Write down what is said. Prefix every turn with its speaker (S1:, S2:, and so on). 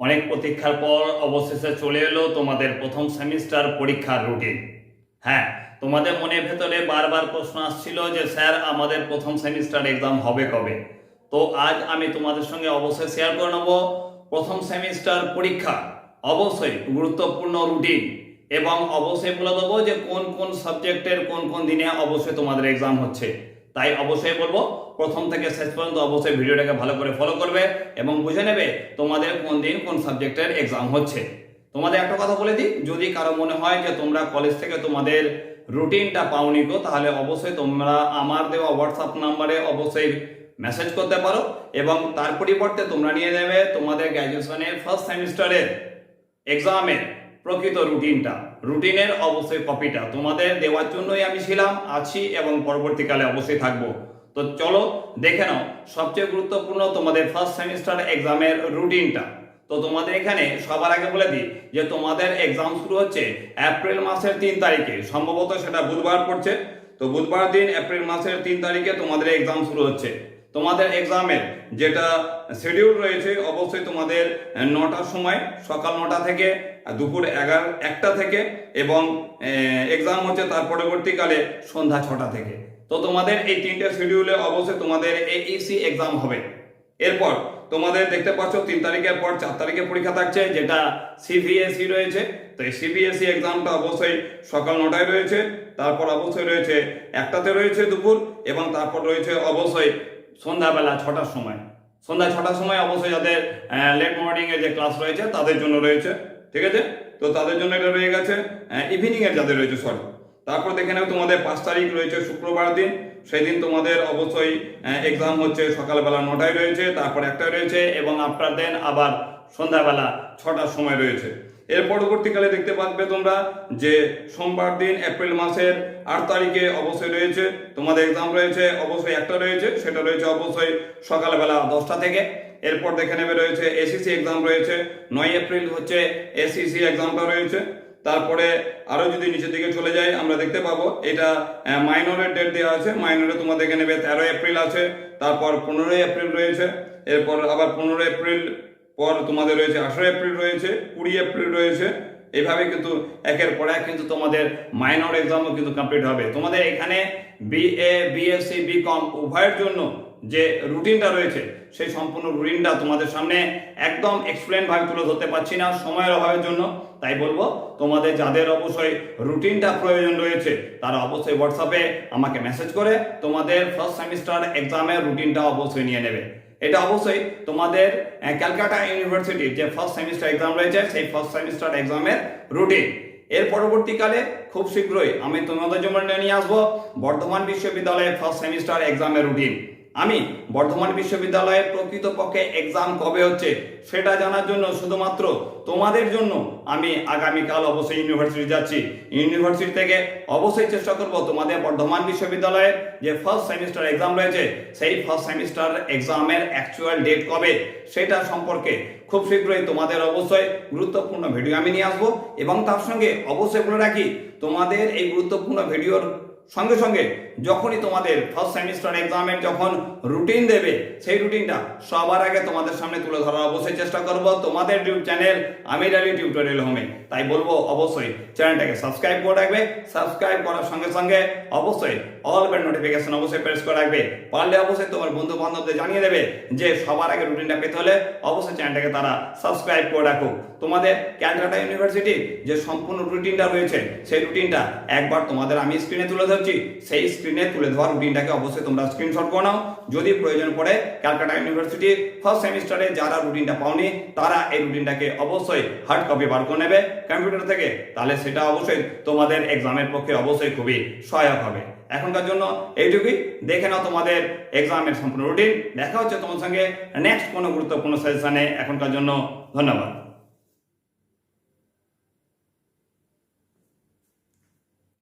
S1: অনেক প্রতীক্ষার পর অবশেষে চলে এলো তোমাদের প্রথম সেমিস্টার পরীক্ষার রুটিন হ্যাঁ তোমাদের মনের ভেতরে বারবার প্রশ্ন আসছিল যে, স্যার, আমাদের প্রথম সেমিস্টার এক্সাম হবে কবে? তো আজ আমি তোমাদের সঙ্গে অবশ্যই শেয়ার করে নেব প্রথম সেমিস্টার পরীক্ষা। অবশ্যই গুরুত্বপূর্ণ রুটিন এবং অবশ্যই বলে দেবো যে, কোন কোন সাবজেক্টের কোন কোন দিনে অবশ্যই তোমাদের এক্সাম হচ্ছে। তাই অবশ্যই বলব, প্রথম থেকে শেষ পর্যন্ত অবশ্যই ভিডিওটাকে ভালো করে ফলো করবে এবং বুঝে নেবে তোমাদের কোন দিন কোন সাবজেক্টের এক্সাম হচ্ছে। তোমাদের একটা কথা বলে দিই, যদি কারও মনে হয় যে তোমরা কলেজ থেকে তোমাদের রুটিনটা পাওনি গো, তাহলে অবশ্যই তোমরা আমার দেওয়া হোয়াটসঅ্যাপ নাম্বারে অবশ্যই মেসেজ করতে পারো এবং তার পরিবর্তে তোমরা নিয়ে নেবে তোমাদের গ্র্যাজুয়েশনের ফার্স্ট সেমিস্টারের এক্সামের প্রকৃত রুটিনটা। রুটিনের অবশ্যই কপিটা তোমাদের দেওয়ার জন্যই আমি ছিলাম, আছি এবং পরবর্তীকালে অবশ্যই থাকব। তো চলো, দেখে নাও, সবচেয়ে গুরুত্বপূর্ণ তোমাদের ফার্স্ট সেমিস্টার এক্সামের রুটিনটা। তো তোমাদের এখানে সবার আগে বলে দিই যে তোমাদের এক্সাম শুরু হচ্ছে এপ্রিল মাসের তিন তারিখে। সম্ভবত সেটা বুধবার পড়ছে। তো বুধবার দিন এপ্রিল মাসের তিন তারিখে তোমাদের এক্সাম শুরু হচ্ছে। তোমাদের এক্সামের যেটা শিডিউল রয়েছে, অবশ্যই তোমাদের নটার সময়, সকাল নটা থেকে দুপুর এগারো, একটা থেকে এবং এক্সাম হচ্ছে তার পরবর্তীকালে সন্ধ্যা ছটা থেকে। তো তোমাদের এই তিনটে শিডিউলে অবশ্যই তোমাদের এইসি এক্সাম হবে। এরপর তোমাদের দেখতে পাচ্ছ, তিন তারিখের পর চার তারিখে পরীক্ষা থাকছে, যেটা সিবিএসই রয়েছে। তো এই সিবিএসই এক্সামটা অবশ্যই সকাল নটায় রয়েছে, তারপর অবশ্যই রয়েছে একটাতে রয়েছে দুপুর এবং তারপর রয়েছে অবশ্যই সন্ধ্যাবেলা ছটার সময়। সন্ধ্যা ছটার সময় অবশ্যই যাদের লেট মর্নিংয়ের যে ক্লাস রয়েছে, তাদের জন্য রয়েছে, ঠিক আছে? তো তাদের জন্য এটা রয়ে গেছে ইভিনিংয়ের যাদের রয়েছে সরি তারপর দেখে নেবে তোমাদের পাঁচ তারিখ রয়েছে শুক্রবার দিন। সেই দিন তোমাদের অবশ্যই এক্সাম হচ্ছে সকালবেলা নটায় রয়েছে, তারপর একটায় রয়েছে, এবং আফটার দেন আবার সন্ধ্যাবেলা ছটার সময় রয়েছে। এর পরবর্তীকালে দেখতে পাবে তোমরা যে সোমবার দিন এপ্রিল মাসের আট তারিখে অবশ্যই রয়েছে। তোমাদের এক্সাম রয়েছে, অবশ্যই একটা রয়েছে, সেটা রয়েছে অবশ্যই সকালবেলা দশটা থেকে। এরপর দেখে নেবে রয়েছে এসিসি এক্সাম রয়েছে, নয় এপ্রিল হচ্ছে এসিসি এক্সামটা রয়েছে। তারপরে আরও যদি নিচের দিকে চলে যাই, আমরা দেখতে পাবো এটা মাইনরের ডেট দেওয়া আছে। মাইনরে তোমাদের দেখে নেবে তেরো এপ্রিল আছে, তারপর পনেরোই এপ্রিল রয়েছে, এরপর আবার পনেরো এপ্রিল পর তোমাদের রয়েছে আঠারো এপ্রিল রয়েছে, কুড়ি এপ্রিল রয়েছে। এইভাবে কিন্তু একের পর এক কিন্তু তোমাদের মাইনর এক্সামও কিন্তু কমপ্লিট হবে। তোমাদের এখানে বিএ বিএসসি বিকম উভয়ের জন্য যে রুটিনটা রয়েছে, সেই সম্পূর্ণ রুটিনটা তোমাদের সামনে একদম এক্সপ্লেন ভাবে তুলে ধরতে পারছি না সময়ের অভাবের জন্য। তাই বলব, তোমাদের যাদের অবশ্যই রুটিনটা প্রয়োজন রয়েছে, তারা অবশ্যই হোয়াটসঅ্যাপে আমাকে মেসেজ করে, তোমাদের ফার্স্ট সেমিস্টার এক্সামের রুটিনটা অবশ্যই নিয়ে নেবে। এটা অবশ্যই তোমাদের ক্যালকাটা ইউনিভার্সিটির যে ফার্স্ট সেমিস্টার এক্সাম রয়েছে, সেই ফার্স্ট সেমিস্টার এক্সামের রুটিন এর পরবর্তীকালে খুব শীঘ্রই আমি তোমাদের জন্য নিয়ে আসব বর্ধমান বিশ্ববিদ্যালয়ের ফার্স্ট সেমিস্টার এক্সামের রুটিন আমি বর্ধমান বিশ্ববিদ্যালয়ের প্রকৃতপক্ষে এক্সাম কবে হচ্ছে সেটা জানার জন্য শুধুমাত্র তোমাদের জন্য আমি আগামীকাল অবশ্যই ইউনিভার্সিটি যাচ্ছি। ইউনিভার্সিটি থেকে অবশ্যই চেষ্টা করব তোমাদের বর্ধমান বিশ্ববিদ্যালয়ের যে ফার্স্ট সেমিস্টার এক্সাম রয়েছে, সেই ফার্স্ট সেমিস্টার এক্সামের অ্যাকচুয়াল ডেট কবে সেটা সম্পর্কে খুব শীঘ্রই তোমাদের অবশ্যই গুরুত্বপূর্ণ ভিডিও আমি নিয়ে আসব এবং তার সঙ্গে অবশ্যই বলে রাখি, তোমাদের এই গুরুত্বপূর্ণ ভিডিওর সঙ্গে সঙ্গে যখনই তোমাদের ফার্স্ট সেমিস্টার এক্সামের যখন রুটিন দেবে, সেই রুটিনটা সবার আগে তোমাদের সামনে তুলে ধরার অবশ্যই চেষ্টা করব। তোমাদের YouTube channel Amir Ali tutorial হোমে তাই বলব, অবশ্যই চ্যানেলটাকে সাবস্ক্রাইব করে রাখবে। সাবস্ক্রাইব করার সঙ্গে সঙ্গে অবশ্যই অল বেল নোটিফিকেশন অবশ্যই প্রেস করে রাখবে। পারলে অবশ্যই তোমার বন্ধু বান্ধবদের জানিয়ে দেবে যে সবার আগে রুটিনটা পেতে হলে অবশ্যই চ্যানেলটাকে তারা সাবস্ক্রাইব করে রাখো। তোমাদের ক্যালকাটা ইউনিভার্সিটির যে সম্পূর্ণ রুটিনটা রয়েছে, সেই রুটিনটা একবার তোমাদের আমি স্ক্রিনে তুলে ধরছি। সেই স্ক্রিনে তুলে দেওয়া রুটিনটাকে অবশ্যই তোমরা স্ক্রিনশট করে নাও। যদি প্রয়োজন পড়ে ক্যালকাটা ইউনিভার্সিটির ফার্স্ট সেমিস্টারে যারা রুটিনটা পাওনি, তারা এই রুটিনটাকে অবশ্যই হার্ড কপি বার করে নেবে কম্পিউটার থেকে। তাহলে সেটা অবশ্যই তোমাদের এক্সামের পক্ষে অবশ্যই খুবই সহায়ক হবে। এখনকার জন্য এইটুকুই। দেখে নাও তোমাদের এক্সামের সম্পূর্ণ রুটিন দেখা হচ্ছে তোমার সঙ্গে নেক্সট কোনো গুরুত্বপূর্ণ সেশনে এখনকার জন্য ধন্যবাদ।